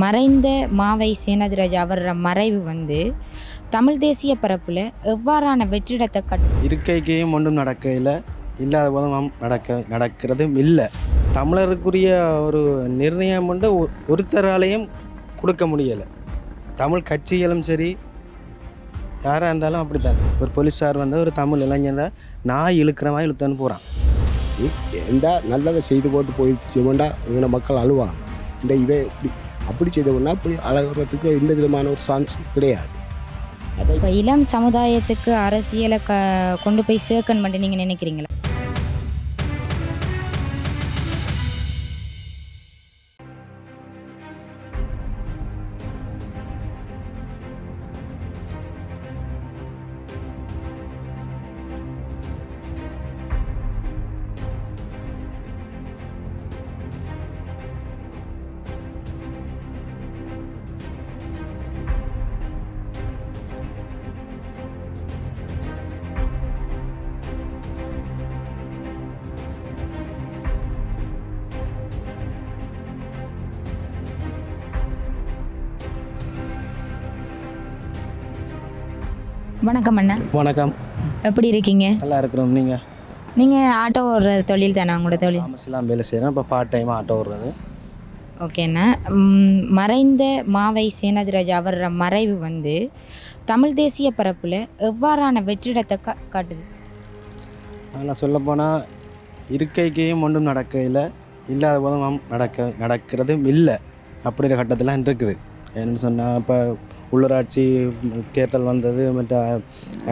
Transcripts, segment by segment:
மறைந்த மாவை சேனதிராஜ் அவர மறைவு வந்து தமிழ் தேசிய பரப்பில் எவ்வாறான வெற்றிடத்தை கட்டு இருக்கைக்கும் ஒன்றும் நடக்கையில் இல்லாத போதும் நடக்க நடக்கிறதும் இல்லை. தமிழருக்குரிய ஒரு நிர்ணயம் ஒ- ஒருத்தராலையும் கொடுக்க முடியலை. தமிழ் கட்சிகளும் சரி யாராக இருந்தாலும் அப்படித்தான். ஒரு போலீஸார் வந்து ஒரு தமிழ் இளைஞரை நான் இழுக்கிற மாதிரி இழுத்துன்னு போகிறான் எந்த நல்லதை செய்து போட்டு போயிடுச்சோம்டா எங்களை மக்கள் அழுவாங்க. இந்த இவன் இப்படி அப்படி செய்தவனா அப்படி அழகிறதுக்கு எந்த விதமான ஒரு சான்ஸ் கிடையாது. இப்போ இளம் சமுதாயத்துக்கு அரசியலை க கொண்டு போய் சேர்க்கன் பண்ணிட்டு நீங்கள் நினைக்கிறீங்களா? வணக்கம் அண்ணா. வணக்கம். எப்படி இருக்கீங்க? நல்லா இருக்கிறோம். நீங்கள் நீங்கள் ஆட்டோ ஓடுற தொழில் தானே உங்களோட தொழில்? தாமஸ்லாம் வேலை செய்கிறேன் இப்போ பார்ட் டைமாக ஆட்டோ ஓடுறது. ஓகேண்ணா மறைந்த மாவை சேனதிராஜ் அவர மறைவு வந்து தமிழ் தேசிய பரப்பில் எவ்வாறான வெற்றிடத்தை கா காட்டுது? ஆனால் சொல்லப்போனால் இருக்கைக்கும் ஒன்றும் நடக்கையில் இல்லாத போதும் நடக்க நடக்கிறதும் இல்லை. அப்படிங்கிற கட்டத்தில் இருக்குது. ஏன்னு சொன்னால் இப்போ உள்ளூராட்சி தேர்தல் வந்தது மற்ற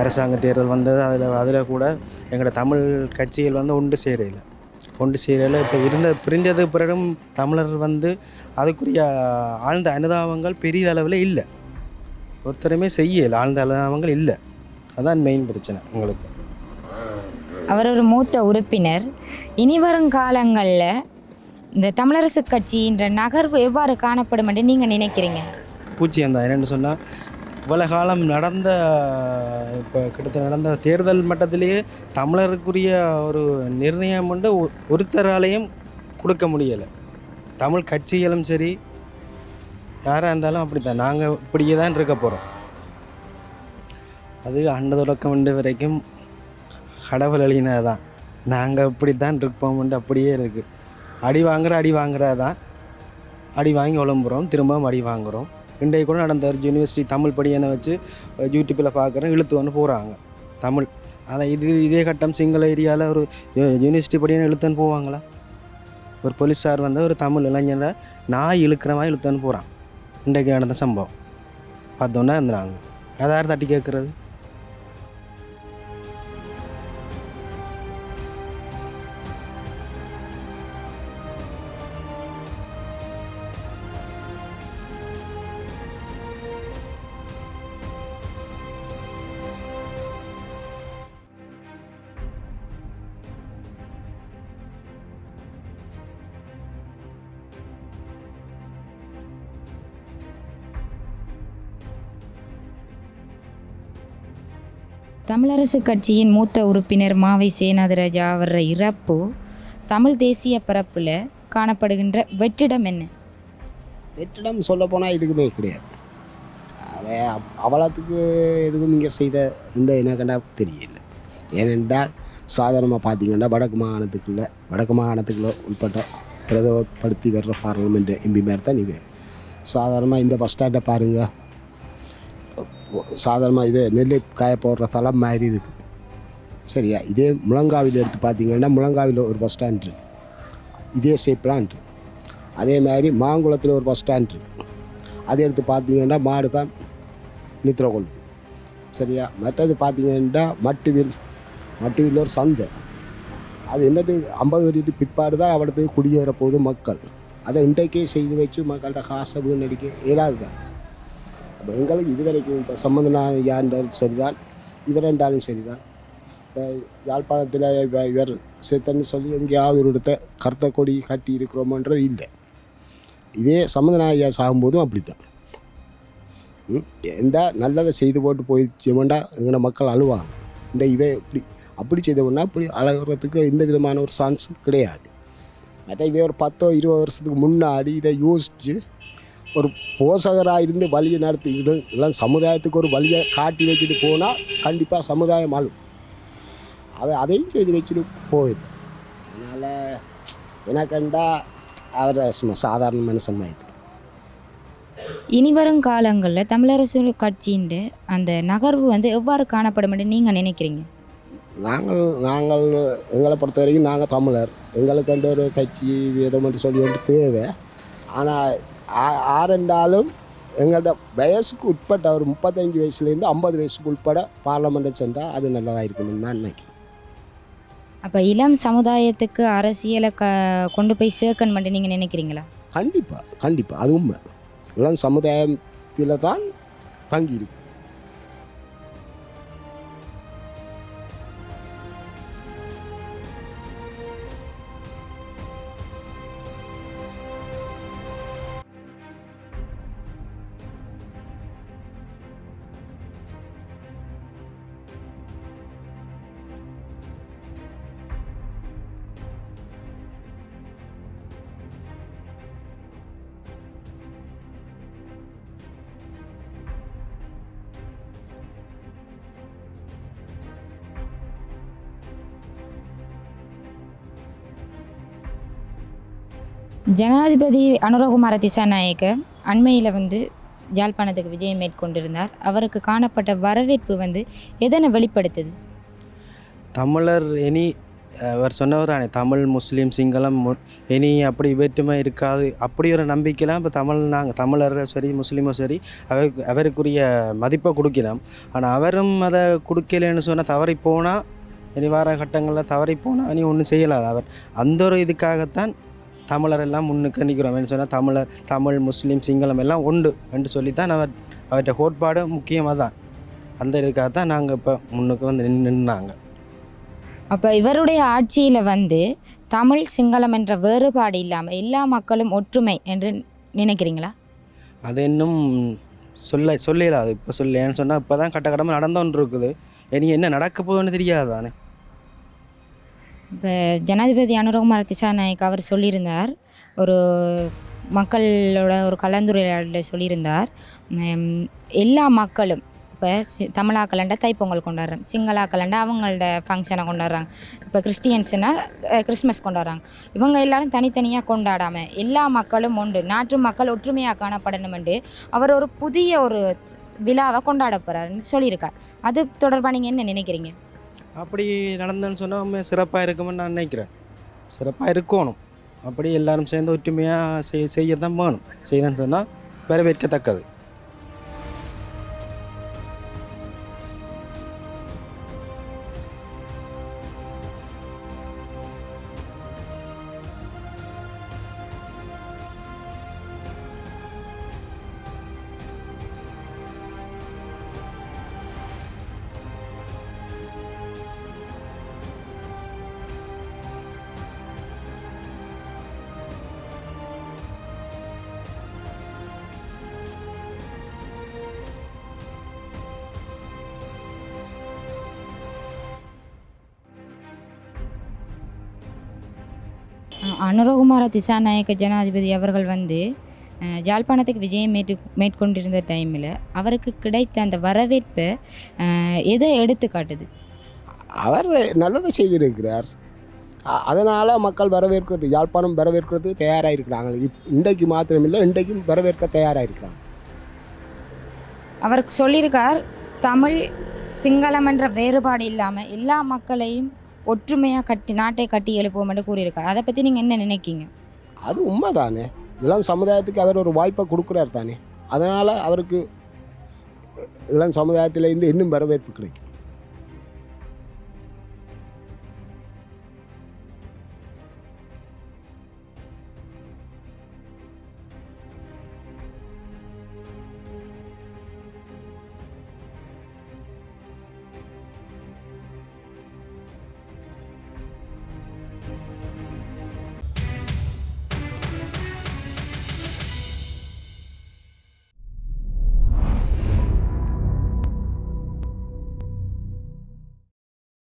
அரசாங்க தேர்தல் வந்தது அதில் அதில் கூட எங்களோட தமிழ் கட்சிகள் வந்து ஒன்று சேரையில் ஒன்று சேரையில் இப்போ இருந்த பிரிஞ்சது பிறகும் தமிழர் வந்து அதுக்குரிய ஆழ்ந்த அனுதாபங்கள் பெரிய அளவில் இல்லை. ஒருத்தருமே செய்யலை ஆழ்ந்த அனுதாபங்கள் இல்லை. அதுதான் மெயின் பிரச்சனை உங்களுக்கு. அவர் ஒரு மூத்த உறுப்பினர். இனி வரும் காலங்களில் இந்த தமிழரசு கட்சின்ற நகர்வு எவ்வாறு காணப்படும் என்று நீங்கள் நினைக்கிறீங்க? பூச்சி தான். என்னென்னு சொன்னால் இவ்வளோ காலம் நடந்த இப்போ கிட்டத்தட்ட நடந்த தேர்தல் மட்டத்திலேயே தமிழருக்குரிய ஒரு நிர்ணயம் வந்து ஒருத்தராலையும் கொடுக்க முடியலை. தமிழ் கட்சிகளும் சரி யாராக இருந்தாலும் அப்படி தான் நாங்கள் இப்படியே தான் இருக்க போகிறோம் அது அண்ட தொடக்கம் வரைக்கும் கடவுள் எழுதினது தான் நாங்கள் இப்படி தான் இருப்போம்ட்டு அப்படியே இருக்குது அடி வாங்குகிற அடி வாங்குறது தான் அடி வாங்கி உழம்புறோம். திரும்பவும் அடி வாங்குறோம். இன்றைக்கு கூட நடந்த ஒரு யூனிவர்சிட்டி தமிழ் படியனை வச்சு யூடியூப்பில் பார்க்குறேன். இழுத்து வந்து போகிறாங்க தமிழ். அதை இது இதே கட்டம் சிங்கள ஏரியாவில் ஒரு யூ- யூனிவர்சிட்டி படியனை இழுத்துன்னு போவாங்களா? ஒரு போலீஸார் வந்து ஒரு தமிழ் இளைஞரை நான் இழுக்கிற மாதிரி இழுத்துன்னு போகிறான் இன்றைக்கு நடந்த சம்பவம். பார்த்தோன்னே இருந்தாங்க அதை யார் தட்டி கேட்குறது? தமிழரசு கட்சியின் மூத்த உறுப்பினர் மாவை சேனாதிராஜா அவர இறப்பு தமிழ் தேசிய பரப்பில் காணப்படுகின்ற வெற்றிடம் என்ன? வெற்றிடம் சொல்ல போனால் எதுக்குமே கிடையாது. அவன் அவலத்துக்கு எதுக்கும் இங்கே செய்த இந்த என்ன கண்டா தெரியல. ஏனென்றால் சாதாரணமாக பார்த்தீங்கன்னா வடக்கு மாகாணத்துக்குள்ள வடக்கு மாகாணத்துக்குள்ள உட்பட்ட பிரதமப்படுத்தி வர்ற பார்லமெண்ட் எம்பி மாதிரி தான் நீங்கள் சாதாரணமாக இந்த பஸ் ஸ்டாண்டை பாருங்கள் சாதாரணமாக இது நெல் காய போடுற தளம் மாதிரி இருக்குது சரியா? இதே முழங்காவில் எடுத்து பார்த்தீங்கன்னா முழங்காவில் ஒரு பஸ் ஸ்டாண்ட் இருக்குது இதே ஷேப்லாம் இருக்கு. அதே மாதிரி மாங்குளத்தில் ஒரு பஸ் ஸ்டாண்ட் இருக்குது அதை எடுத்து பார்த்தீங்கன்னா மாடு தான் நித்திர கொள்ளுது. சரியா? மற்றது பார்த்தீங்கன்னா மட்டுவில் மட்டுவில் ஒரு சந்தை. அது என்னது? ஐம்பது வருடத்துக்கு பிற்பாடு தான் அவடத்துக்கு குடியேற போகுது மக்கள். அதை இன்றைக்கே செய்து வச்சு மக்கள்கிட்ட காசை வீணடிக்க இயலாது தான். இப்போ எங்களுக்கு இது வரைக்கும் இப்போ சம்மந்தனா யாருன்றாலும் சரிதான். இவர் என்றாலும் சரிதான். இப்போ யாழ்ப்பாணத்தில் இப்போ இவர் செத்தன்னு சொல்லி எங்கேயாவது ஒரு இடத்த கருத்த கொடி கட்டி இருக்கிறோமன்றது இல்லை. இதே சம்மந்தநாயகா சாகும்போதும் அப்படி தான் எந்த நல்லதை செய்து போட்டு போயிடுச்சோம்டா எங்களை மக்கள் அழுவாங்க. இந்த இவன் இப்படி அப்படி செய்தவொன்னா இப்படி அழகிறதுக்கு எந்த விதமான ஒரு சான்ஸும் கிடையாது. மற்ற இவன் ஒரு பத்தோ இருபது வருஷத்துக்கு முன்னாடி இதை யோசித்து ஒரு போஷகராக இருந்து வழியை நடத்தி இடு- இளம் சமுதாயத்துக்கு ஒரு வழியை காட்டி வச்சுட்டு போனால் கண்டிப்பாக சமுதாயம் ஆளும். அவன் அதையும் செய்து வச்சுட்டு போயிடும் அதனால் எனக்கண்டா அவர் சும்மா சாதாரண மனுஷன் மாதிரி. இனி வரும் காலங்களில் தமிழரசு கட்சியின் அந்த நகர்வு வந்து எவ்வாறு காணப்படும் என்று நீங்கள் நினைக்கிறீங்க? நாங்கள் நாங்கள் எங்களை பொறுத்த வரைக்கும் நாங்கள் தமிழர் எங்களுக்கென்று ஒரு கட்சி விதம் என்று சொல்லி ஒன்று தேவை. ஆனால் ஆரெண்டாலும் எங்களோட வயசுக்கு உட்பட்ட ஒரு முப்பத்தஞ்சு வயசுலேருந்து ஐம்பது வயசுக்கு உட்பட பார்லமெண்ட்டை சென்றால் அது நல்லதாக இருக்கணும்னு நான் நினைக்கிறேன். அப்போ இளம் சமுதாயத்துக்கு அரசியலை க கொண்டு போய் சேர்க்கணும் என்று நீங்கள் நினைக்கிறீங்களா? கண்டிப்பாக கண்டிப்பாக அது உண்மை. இளம் சமுதாயத்தில் தான் தங்கியிருக்கு. ஜனாதிபதி அனுரகுமார திசாநாயக்க அண்மையில் வந்து யாழ்ப்பாணத்துக்கு விஜயம் மேற்கொண்டிருந்தார். அவருக்கு காணப்பட்ட வரவேற்பு வந்து எதனை வெளிப்படுத்துது? தமிழர் இனி அவர் சொன்னவரானே தமிழ் முஸ்லீம் சிங்களம் மு- இனி அப்படி வேற்றுமை இருக்காது. அப்படி ஒரு நம்பிக்கைலாம் இப்போ தமிழ் நாங்கள் தமிழரும் சரி முஸ்லீமும் சரி அவருக்கு அவருக்குரிய மதிப்பை கொடுக்கலாம். ஆனால் அவரும் அதை கொடுக்கலன்னு சொன்னால் தவறி போனால் இனி வார கட்டங்களில் தவறி போனால் இனி ஒன்றும் செய்யலாது அவர். அந்த ஒரு இதுக்காகத்தான் தமிழர் எல்லாம் முன்னுக்கு நிற்கிறோம். சொன்னால் தமிழர் தமிழ் முஸ்லீம் சிங்களம் எல்லாம் உண்டு என்று சொல்லித்தான் அவர் அவர்கிட்ட கோட்பாடு முக்கியமாக தான். அந்த இதுக்காக தான் நாங்கள் இப்போ முன்னுக்கு வந்து நின்னாங்க. அப்போ இவருடைய ஆட்சியில் வந்து தமிழ் சிங்களம் என்ற வேறுபாடு இல்லாமல் எல்லா மக்களும் ஒற்றுமை என்று நினைக்கிறீங்களா? அது இன்னும் சொல்ல சொல்லல அது இப்போ சொல்ல ஏன்னு சொன்னால் இப்போ தான் கட்ட கடமை நடந்தோன்னு இருக்குது இனி என்ன நடக்க போகுதுன்னு தெரியாது தானே? இப்போ ஜனாதிபதி அனுரகுமார திசாநாயக் அவர் சொல்லியிருந்தார். ஒரு மக்களோட ஒரு கலந்துரையாடல சொல்லியிருந்தார். எல்லா மக்களும் இப்போ சி தமிழாக்கலண்டா தைப்பொங்கல் கொண்டாடுறாங்க. சிங்களாக்கலண்டா அவங்களோட ஃபங்க்ஷனை கொண்டாடுறாங்க. இப்போ கிறிஸ்டியன்ஸுன்னா கிறிஸ்மஸ் கொண்டாடுறாங்க. இவங்க எல்லாரும் தனித்தனியாக கொண்டாடாமல் எல்லா மக்களும் உண்டு. நாட்டு மக்கள் ஒற்றுமையாக காணப்படணுமெண்டு அவர் ஒரு புதிய ஒரு விழாவை கொண்டாட போகிறாருன்னு சொல்லியிருக்கார். அது தொடர்பாக நீங்கள் என்ன நினைக்கிறீங்க? அப்படி நடந்தேன்னு சொன்னால் சிறப்பாக இருக்குமென்னு நான் நினைக்கிறேன். சிறப்பாக இருக்கணும். அப்படி எல்லாரும் சேர்ந்து ஒற்றுமையாக செய் செய்ய தான் வேணும். செய்தேன்னு சொன்னால் வரவேற்கத்தக்கது. அனுரகுமார திசாநாயக்க ஜனாதிபதி அவர்கள் வந்து அஹ், யாழ்ப்பாணத்துக்கு விஜயம் மேற்று மேற்கொண்டிருந்த டைமில் அவருக்கு கிடைத்த அந்த வரவேற்பை எதை எடுத்து காட்டுது? அவர் நல்லதை செய்திருக்கிறார். அதனால் மக்கள் வரவேற்கிறது யாழ்ப்பாணம் வரவேற்கிறது தயாராக இருக்கிறாங்க இன்றைக்கு மாத்திரமில்லை இன்றைக்கும் வரவேற்க தயாராக இருக்கிறாங்க அவருக்கு சொல்லியிருக்கார் தமிழ் சிங்களம் என்ற வேறுபாடு இல்லாமல் எல்லா மக்களையும் ஒற்றுமையாக கட்டி நாட்டை கட்டி எழுப்புவோம் என்று கூறியிருக்கார். அதை பற்றி நீங்கள் என்ன நினைக்கிங்க அது உண்மை தானே இளம் சமுதாயத்துக்கு அவர் ஒரு வாய்ப்பை கொடுக்குறார் தானே. அதனால் அவருக்கு இளம் சமுதாயத்திலேருந்து இன்னும் வரவேற்பு கிடைக்கும்.